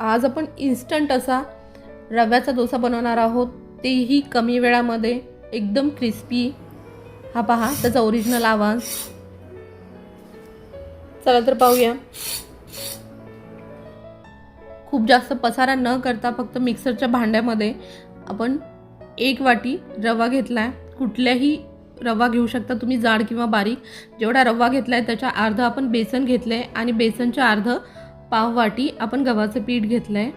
आज आपण इन्स्टंट असा रव्याचा डोसा बनवणार आहोत. तेही कमी वेळामध्ये एकदम क्रिस्पी हा पहा त्याचा ओरिजिनल आवाज. चला तर पाहूया. खूप जास्त पसारा न करता फक्त मिक्सरच्या भांड्यामध्ये आपण एक वाटी रवा घेतला आहे कुठल्याही रवा घेऊ शकता तुम्ही जाड किंवा बारीक. जेवढा रवा घेतला आहे त्याच्या अर्ध आपण बेसन घेतलं आहे आणि बेसनच्या अर्ध पाव वाटी आपण गव्हाचं पीठ घेतलं आहे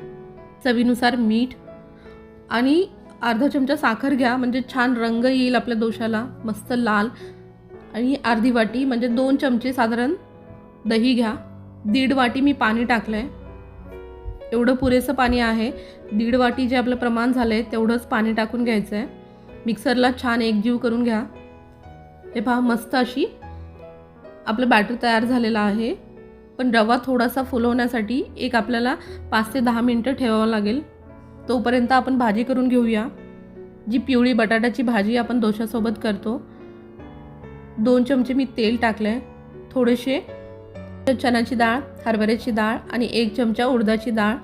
चवीनुसार मीठ आणि अर्धा चमचा साखर घ्या म्हणजे छान रंग येईल आपल्या दोशाला मस्त लाल. आणि अर्धी वाटी म्हणजे दोन चमचे साधारण दही घ्या. दीड वाटी मी पाणी टाकलं आहे एवढं पुरेसं पाणी आहे. दीड वाटी जे आपलं प्रमाण झालं आहे तेवढंच पाणी टाकून घ्यायचं आहे मिक्सरला छान एकजीव करून घ्या. हे पहा मस्त अशी आपलं बॅटर तयार झालेलं आहे. पण रवा थोडासा फुलवण्यासाठी एक आपल्याला पाच ते दहा मिनटं ठेवावं लागेल. तोपर्यंत आपण भाजी करून घेऊया. जी पिवळी बटाट्याची भाजी आपण दोशासोबत करतो. दोन चमचे मी तेल टाकलं आहे थोडेसे चण्याची डाळ हरभऱ्याची डाळ आणि एक चमचा उडदाची डाळ.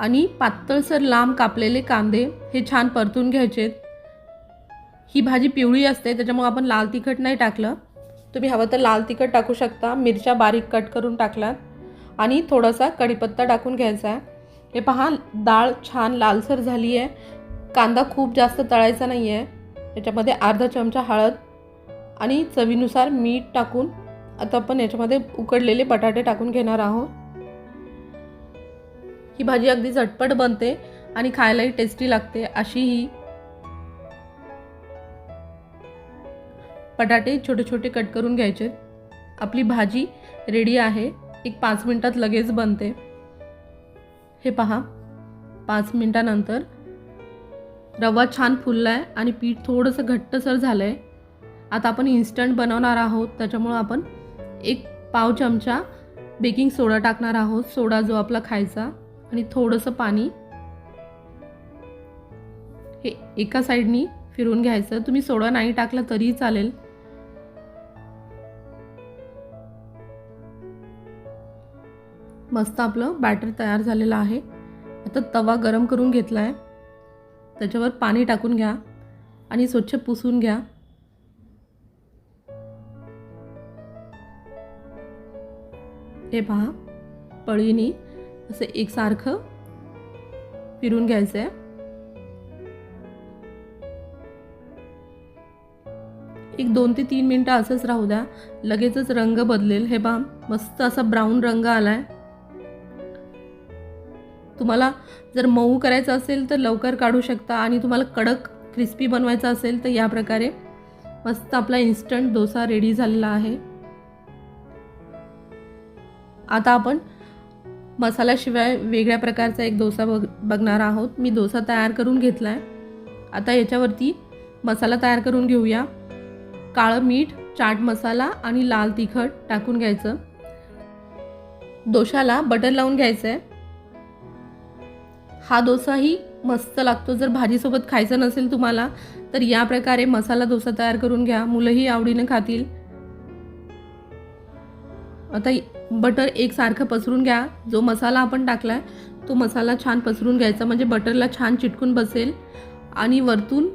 आणि पातळसर लांब कापलेले कांदे हे छान परतून घ्यायचेत. ही भाजी पिवळी असते त्याच्यामुळे आपण लाल तिखट नाही टाकलं. तुम्ही हवं तर लाल तिखट टाकू शकता मिरच्या बारीक कट करून टाकल्यात आणि थोडासा कढीपत्ता टाकून घ्यायचा आहे. हे पहा डाळ छान लालसर झाली आहे कांदा खूप जास्त तळायचा नाही आहे याच्यामध्ये अर्धा चमचा हळद आणि चवीनुसार मीठ टाकून आता आपण याच्यामध्ये उकडलेले बटाटे टाकून घेणार आहोत. ही भाजी अगदी झटपट बनते आणि खायलाही टेस्टी लागते. अशी ही बटाटे छोटे छोटे कट करून घ्यायचे. आपली भाजी रेडी आहे. एक पाच मिनटात लगेच बनते. हे पहा. पाच मिनटानंतर रवा छान फुलला आहे आणि पीठ थोडंसं घट्टसर झालं आहे आता आपण इन्स्टंट बनवणार आहोत. त्याच्यामुळं आपण एक पाव चमचा बेकिंग सोडा टाकणार आहोत. सोडा जो आपला खायचा आणि थोडंसं पाणी. हे एका साईडनी फिरून घ्यायचं. तुम्ही सोडा नाही टाकला तरीही चालेल. मस्त आपलं बॅटर तयार झालेलं आहे. आता तवा गरम करून घेतला आहे त्याच्यावर पाणी टाकून घ्या आणि स्वच्छ पुसून घ्या. हे पहा पळीनी असं एकसारखं फिरून घ्यायचं आहे एक दोन ते तीन मिनटं असंच राहू द्या. लगेचच रंग बदलेल. हे पहा मस्त असा ब्राऊन रंग आला आहे तुम्हाला जर मऊ करायचं असेल तर लवकर काढू शकता आणि तुम्हाला कडक क्रिस्पी बनवायचा असेल तर या प्रकारे मस्त आपला इन्स्टंट डोसा रेडी झालेला आहे. आता आपण मसाल्याशिवाय वेगळ्या प्रकारचा एक डोसा बघ बघणार आहोत. मी डोसा तयार करून घेतला आहे आता याच्यावरती मसाला तयार करून घेऊया. काळं मीठ चाट मसाला आणि लाल तिखट टाकून घ्यायचं. डोशाला बटर लावून घ्यायचं आहे हा डोसाही मस्त लागतो. जर भाजीसोबत खायचा नसेल तुम्हाला तर या प्रकारे मसाला डोसा तयार करून घ्या. मुलंही आवडीनं खातील. आता बटर एकसारखं पसरून घ्या. जो मसाला आपण टाकला आहे तो मसाला छान पसरून घ्यायचा. म्हणजे बटरला छान चिटकून बसेल. आणि वरतून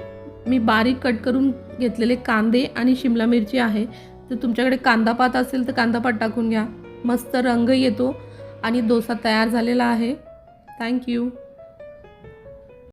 मी बारीक कट करून घेतलेले कांदे आणि शिमला मिरची आहे. तर तुमच्याकडे कांदा पात असेल तर कांदापात टाकून घ्या. मस्त रंग येतो आणि डोसा तयार झालेला आहे. थँक्यू